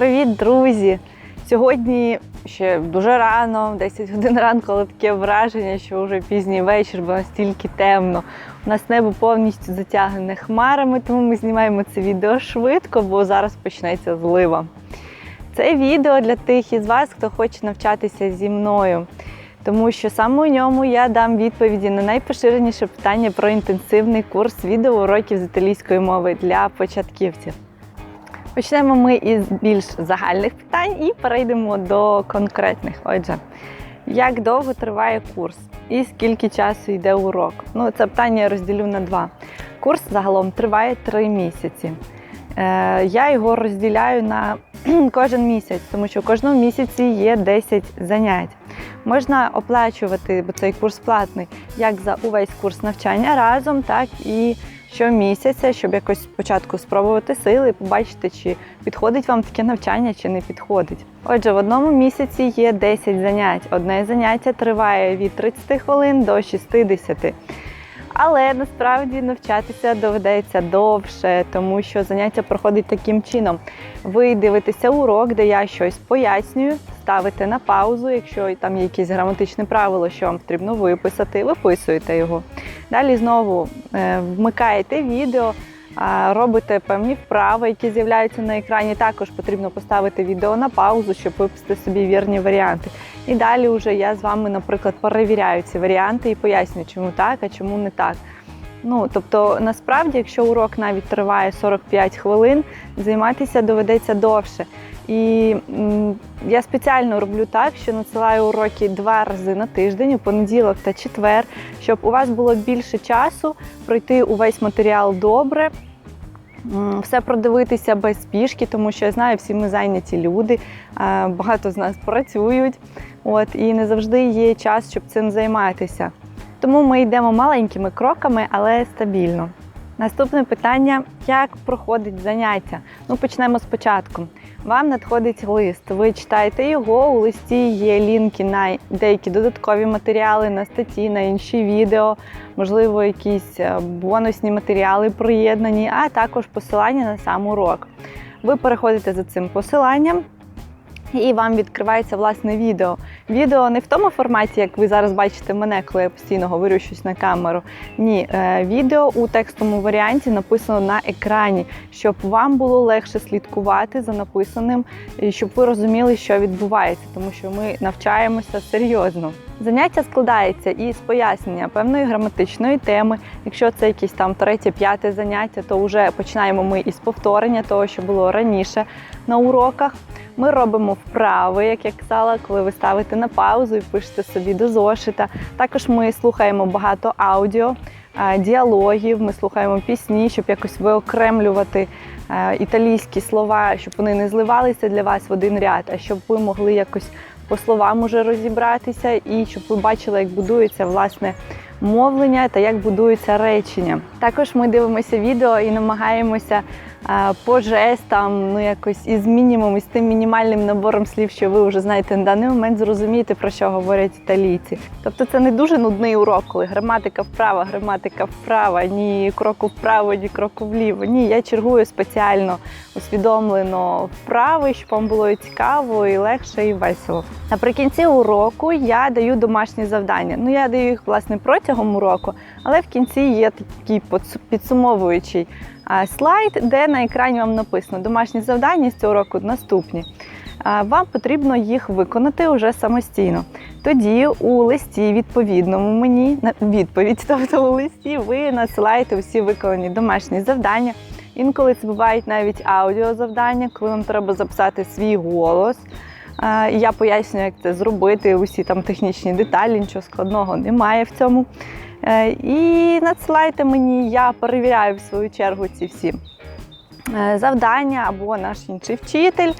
Привіт, друзі! Сьогодні ще дуже рано, 10 годин ранку, але таке враження, що вже пізній вечір, бо настільки темно. У нас небо повністю затягнене хмарами, тому ми знімаємо це відео швидко, бо зараз почнеться злива. Це відео для тих із вас, хто хоче навчатися зі мною. Тому що саме у ньому я дам відповіді на найпоширеніше питання про інтенсивний курс відеоуроків з італійської мови для початківців. Почнемо ми із більш загальних питань і перейдемо до конкретних. Отже, як довго триває курс і скільки часу йде урок? Ну, це питання я розділю на два. Курс загалом триває три місяці. Е, я його розділяю на кожен місяць, тому що в кожному місяці є 10 занять. Можна оплачувати, бо цей курс платний, як за увесь курс навчання разом, так і щомісяця, щоб якось спочатку спробувати сили і побачити, чи підходить вам таке навчання, чи не підходить. Отже, в одному місяці є 10 занять. Одне заняття триває від 30 хвилин до 60. Але насправді навчатися доведеться довше, тому що заняття проходить таким чином. Ви дивитеся урок, де я щось пояснюю, ставите на паузу, якщо там є якесь граматичне правило, що вам потрібно виписати, виписуєте його. Далі знову е, вмикаєте відео, робите певні вправи, які з'являються на екрані. Також потрібно поставити відео на паузу, щоб виписати собі вірні варіанти. І далі вже я з вами, наприклад, перевіряю ці варіанти і пояснюю, чому так, а чому не так. Ну, тобто, насправді, якщо урок навіть триває 45 хвилин, займатися доведеться довше. І я спеціально роблю так, що надсилаю уроки два рази на тиждень, у понеділок та четвер, щоб у вас було більше часу пройти увесь матеріал добре. Все продивитися без спішки, тому що я знаю, всі ми зайняті люди, багато з нас працюють, от і не завжди є час, щоб цим займатися. Тому ми йдемо маленькими кроками, але стабільно. Наступне питання: як проходить заняття? Ну, почнемо спочатку. Вам надходить лист, ви читаєте його. У листі є лінки на деякі додаткові матеріали, на статті, на інші відео, можливо, якісь е, бонусні матеріали приєднані, а також посилання на сам урок. Ви переходите за цим посиланням. І вам відкривається власне відео. Відео не в тому форматі, як ви зараз бачите мене, коли я постійно говорю щось на камеру. Ні, е, відео у текстовому варіанті написано на екрані, щоб вам було легше слідкувати за написаним, і щоб ви розуміли, що відбувається, тому що ми навчаємося серйозно. Заняття складається із пояснення певної граматичної теми. Якщо це якесь там третє, п'яте заняття, то вже починаємо ми із повторення того, що було раніше на уроках. Ми робимо вправи, як я казала, коли ви ставите на паузу і пишете собі до зошита. Також ми слухаємо багато аудіо, е, діалогів, ми слухаємо пісні, щоб якось виокремлювати е, італійські слова, щоб вони не зливалися для вас в один ряд, а щоб ви могли якось по словам уже розібратися і щоб ви бачили, як будується власне мовлення та як будуються речення. Також ми дивимося відео і намагаємося по жестам, ну якось із мінімум, із тим мінімальним набором слів, що ви вже знаєте на даний момент, зрозуміти, про що говорять італійці. Тобто це не дуже нудний урок, коли граматика вправа, граматика вправа, ні кроку вправо, ні кроку вліво. Ні, я чергую спеціально усвідомлено вправи, щоб вам було і цікаво, і легше, і весело. Наприкінці уроку я даю домашні завдання. Ну я даю їх власне протягом уроку, але в кінці є такий підсумовуючий слайд, де на екрані вам написано домашні завдання з цього року наступні. Вам потрібно їх виконати вже самостійно. Тоді у листі відповідному мені на відповідь, тобто у листі ви насилаєте усі виконані домашні завдання. Інколи це бувають навіть аудіозавдання, коли вам треба записати свій голос. Я пояснюю, як це зробити, усі там технічні деталі, нічого складного немає в цьому. Е, І надсилайте мені, я перевіряю в свою чергу ці всі е, завдання або наш інший вчитель.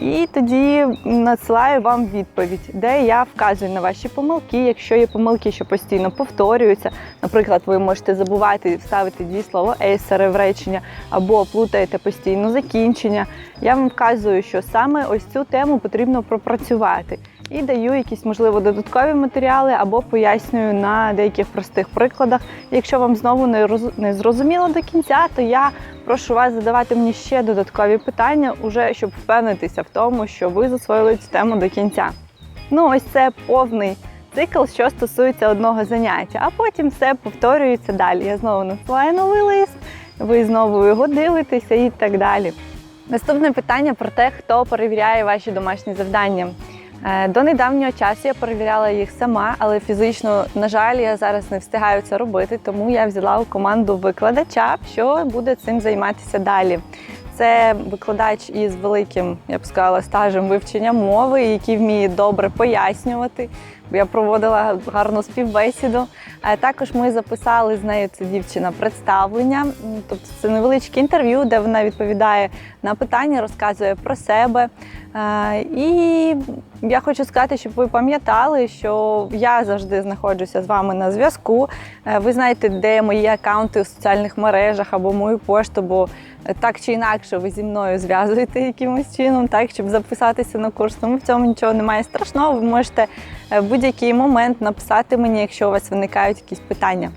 І тоді надсилаю вам відповідь, де я вказую на ваші помилки. Якщо є помилки, що постійно повторюються, наприклад, ви можете забувати вставити дві слова ейсери в речення або плутаєте постійно закінчення. Я вам вказую, що саме ось цю тему потрібно пропрацювати. І даю якісь, можливо, додаткові матеріали або пояснюю на деяких простих прикладах. Якщо вам знову не роз- не зрозуміло до кінця, то я прошу вас задавати мені ще додаткові питання, уже щоб впевнитися в тому, що ви засвоїли цю тему до кінця. Ну, ось це повний цикл, що стосується одного заняття, а потім все повторюється далі. Я знову насилаю новий лист, ви знову його дивитеся і так далі. Наступне питання про те, хто перевіряє ваші домашні завдання. Е, До недавнього часу я перевіряла їх сама, але фізично, на жаль, я зараз не встигаю це робити, тому я взяла у команду викладача, що буде цим займатися далі. Це викладач із великим, я б сказала, стажем вивчення мови, який вміє добре пояснювати. Я проводила гарну співбесіду. Е, Також ми записали з нею це дівчина представлення. Тобто це невеличке інтерв'ю, де вона відповідає на питання, розказує про себе. Е, І я хочу сказати, щоб ви пам'ятали, що я завжди знаходжуся з вами на зв'язку. Е, Ви знаєте, де мої акаунти у соціальних мережах або мою пошту, бо так чи інакше ви зі мною зв'язуєте якимось чином, так щоб записатися на курс. Тому в цьому нічого немає страшного. Ви можете в будь-який момент написати мені, якщо у вас виникають якісь питання.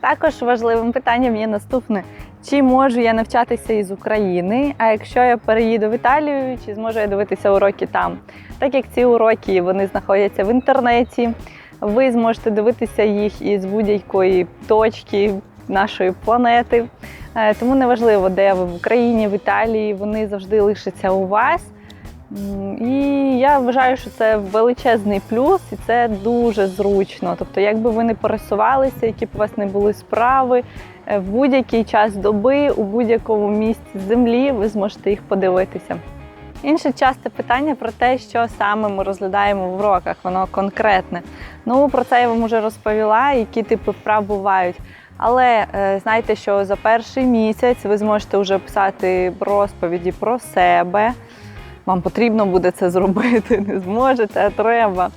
Також важливим питанням є наступне: чи можу я навчатися із України? А якщо я переїду в Італію, чи зможу я дивитися уроки там? Так як ці уроки вони знаходяться в інтернеті, ви зможете дивитися їх із будь-якої точки нашої планети. Е, Тому неважливо, де ви в Україні, в Італії, вони завжди лишаться у вас. І я вважаю, що це величезний плюс, і це дуже зручно. Тобто, якби ви не пересувалися, які б у вас не були справи, е, в будь-який час доби, у будь-якому місці землі ви зможете їх подивитися. Інше часте питання про те, що саме ми розглядаємо в уроках, воно конкретне. Ну, про це я вам вже розповіла, які типи вправ бувають. Але е, знайте, що за перший місяць ви зможете вже писати розповіді про себе. Вам потрібно буде це зробити, не зможете, треба.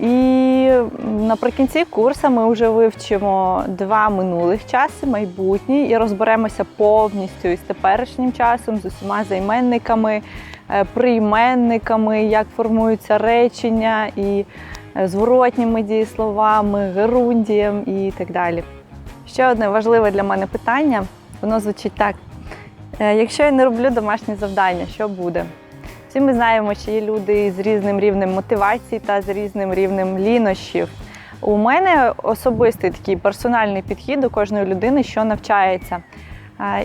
І наприкінці курсу ми вже вивчимо два минулих часи, майбутній, і розберемося повністю із теперішнім часом, з усіма займенниками, е, прийменниками, як формуються речення, і е, зворотніми дієсловами, герундієм і так далі. Ще одне важливе для мене питання, воно звучить так. Е, Якщо я не роблю домашні завдання, що буде? Всі ми знаємо, що є люди з різним рівнем мотивації та з різним рівнем лінощів. У мене особистий такий персональний підхід до кожної людини, що навчається.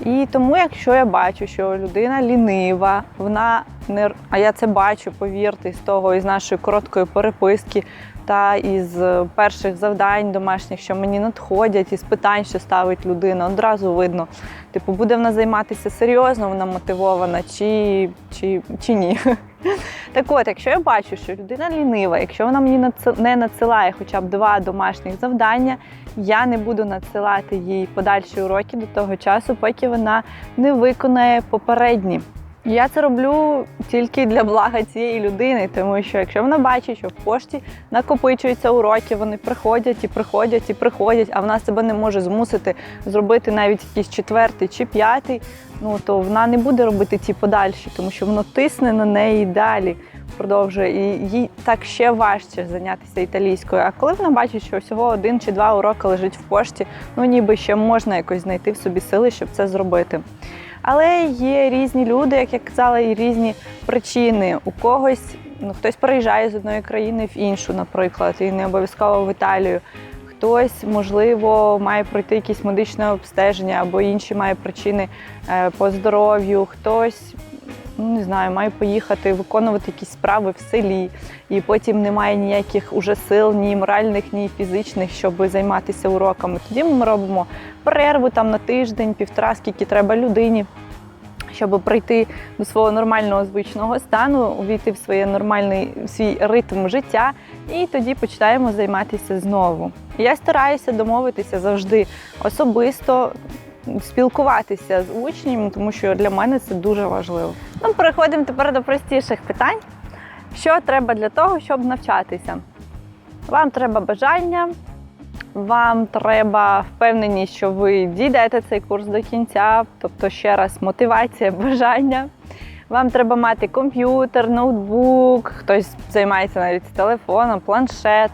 І тому, якщо я бачу, що людина лінива, вона не а я це бачу, повірте, з того із нашої короткої переписки та із е, перших завдань домашніх, що мені надходять, із питань, що ставить людина, одразу видно. Типу, буде вона займатися серйозно, вона мотивована, чи, чи, чи ні. Так от, якщо я бачу, що людина лінива, якщо вона мені не надсилає хоча б два домашніх завдання, я не буду надсилати їй подальші уроки до того часу, поки вона не виконає попередні. Я це роблю тільки для блага цієї людини, тому що якщо вона бачить, що в пошті накопичуються уроки, вони приходять і приходять і приходять, а вона себе не може змусити зробити навіть якийсь четвертий чи п'ятий, ну то вона не буде робити ті подальші, тому що воно тисне на неї далі. Продовжує і їй так ще важче зайнятися італійською. А коли вона бачить, що всього один чи два уроки лежить в пошті, ну ніби ще можна якось знайти в собі сили, щоб це зробити. Але є різні люди, як я казала, і різні причини. У когось ну хтось переїжджає з одної країни в іншу, наприклад, і не обов'язково в Італію. Хтось, можливо, має пройти якісь медичне обстеження або інші має причини е, по здоров'ю, хтось. Ну, не знаю, має поїхати виконувати якісь справи в селі, і потім немає ніяких уже сил, ні моральних, ні фізичних, щоб займатися уроками. Тоді ми робимо перерву там на тиждень, півтора, скільки треба людині, щоб прийти до свого нормального звичного стану, увійти в своє нормальний свій ритм життя, і тоді починаємо займатися знову. Я стараюся домовитися завжди особисто. Спілкуватися з учнем, тому що для мене це дуже важливо. Ну, переходимо тепер до простіших питань. Що треба для того, щоб навчатися? Вам треба бажання, вам треба впевненість, що ви дійдете цей курс до кінця, тобто ще раз мотивація, бажання. Вам треба мати комп'ютер, ноутбук, хтось займається навіть телефоном, планшет.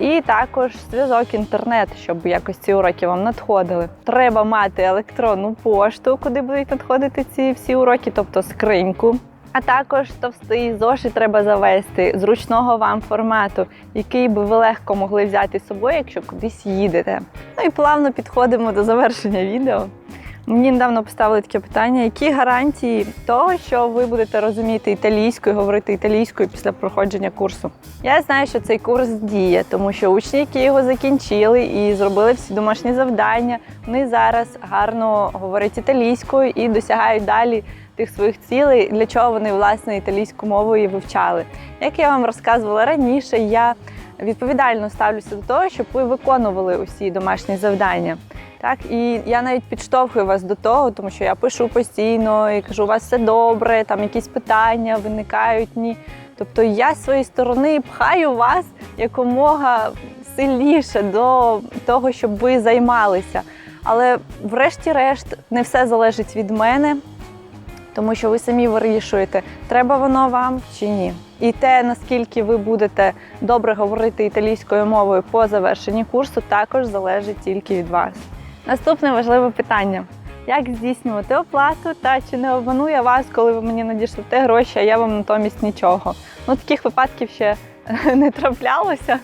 І також зв'язок інтернет, щоб якось ці уроки вам надходили. Треба мати електронну пошту, куди будуть надходити ці всі уроки, тобто скриньку. А також товстий зошит треба завести зручного вам формату, який би ви легко могли взяти з собою, якщо кудись їдете. Ну і плавно підходимо до завершення відео. Мені недавно поставили таке питання: які гарантії того, що ви будете розуміти італійською, говорити італійською після проходження курсу? Я знаю, що цей курс діє, тому що учні, які його закінчили і зробили всі домашні завдання, вони зараз гарно говорять італійською і досягають далі тих своїх цілей, для чого вони власне італійську мову і вивчали. Як я вам розказувала раніше, я відповідально ставлюся до того, щоб ви виконували усі домашні завдання. Так, і я навіть підштовхую вас до того, тому що я пишу постійно і кажу, у вас все добре, там якісь питання виникають ні. Тобто я з своєї сторони пхаю вас якомога сильніше до того, щоб ви займалися. Але врешті-решт не все залежить від мене, тому що ви самі вирішуєте, треба воно вам чи ні. І те, наскільки ви будете добре говорити італійською мовою по завершенні курсу, також залежить тільки від вас. Наступне важливе питання: як здійснювати оплату та чи не обману вас, коли ви мені надішлете гроші, а я вам натомість нічого? Ну, таких випадків ще не траплялося.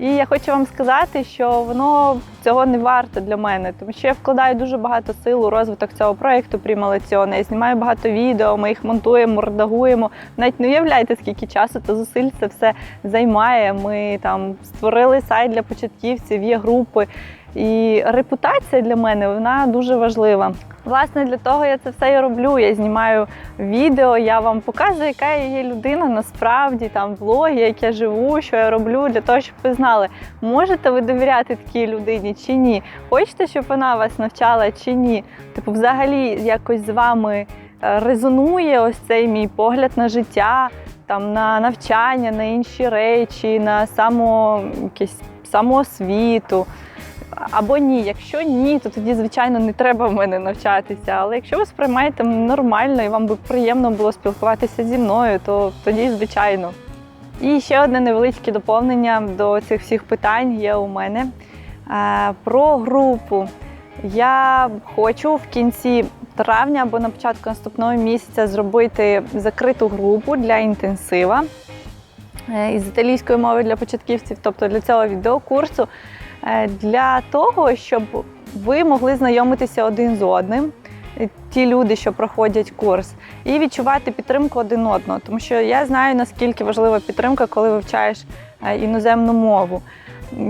І я хочу вам сказати, що воно цього не варто для мене, тому що я вкладаю дуже багато сил у розвиток цього проєкту Прімалеціоне. Я знімаю багато відео, ми їх монтуємо, редагуємо. Навіть не уявляєте, скільки часу та зусиль це все займає. Ми там створили сайт для початківців, є групи. І репутація для мене вона дуже важлива. Власне, для того я це все і роблю. Я знімаю відео, я вам показую, яка я є людина насправді, там влоги, як я живу, що я роблю, для того, щоб ви знали, можете ви довіряти такій людині чи ні. Хочете, щоб вона вас навчала чи ні. Типу, взагалі, якось з вами е, резонує ось цей мій погляд на життя, там на навчання, на інші речі, на само якесь самоосвіту. Або ні, якщо ні, то тоді, звичайно, не треба в мене навчатися. Але якщо ви сприймаєте нормально і вам би приємно було спілкуватися зі мною, то тоді, звичайно. І ще одне невеличке доповнення до цих всіх питань є у мене. Е, Про групу. Я хочу в кінці травня або на початку наступного місяця зробити закриту групу для інтенсива е, із італійської мови для початківців, тобто для цього відеокурсу. Е, для того, щоб ви могли знайомитися один з одним, е, ті люди, що проходять курс, і відчувати підтримку один одного. Тому що я знаю, наскільки важлива підтримка, коли вивчаєш е, іноземну мову.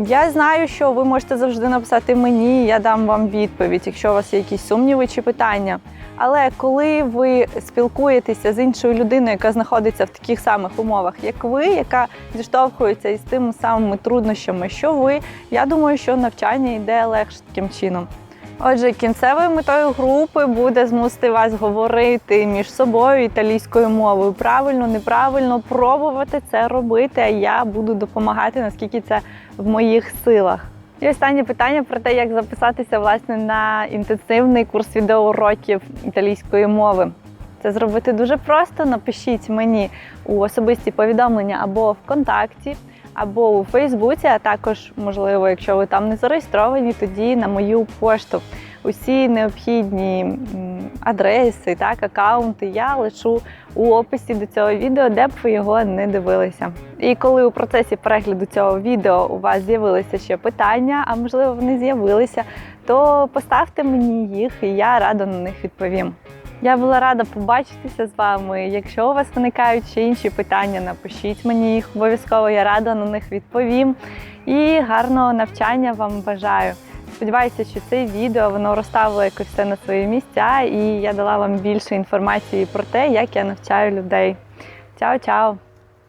Я знаю, що ви можете завжди написати мені, я дам вам відповідь, якщо у вас є якісь сумніви чи питання. Але коли ви спілкуєтеся з іншою людиною, яка знаходиться в таких самих умовах, як ви, яка зіштовхується із тими самими труднощами, що ви, я думаю, що навчання йде легше таким чином. Отже, кінцевою метою групи буде змусити вас говорити між собою італійською мовою. Правильно, неправильно пробувати це робити. А я буду допомагати, наскільки це в моїх силах. І останнє питання про те, як записатися власне на інтенсивний курс відеоуроків італійської мови. Це зробити дуже просто. Напишіть мені у особисті повідомлення або ВКонтакті, або у Фейсбуці, а також, можливо, якщо ви там не зареєстровані, тоді на мою пошту. Усі необхідні адреси, так, аккаунти я лишу у описі до цього відео, де б ви його не дивилися. І коли у процесі перегляду цього відео у вас з'явилися ще питання, а можливо вони з'явилися, то поставте мені їх, і я радо на них відповім. Я була рада побачитися з вами. Якщо у вас виникають ще інші питання, напишіть мені їх обов'язково, я рада на них відповім. І гарного навчання вам бажаю. Сподіваюся, що це відео воно розставило якось все на свої місця, і я дала вам більше інформації про те, як я навчаю людей. Чао-чао!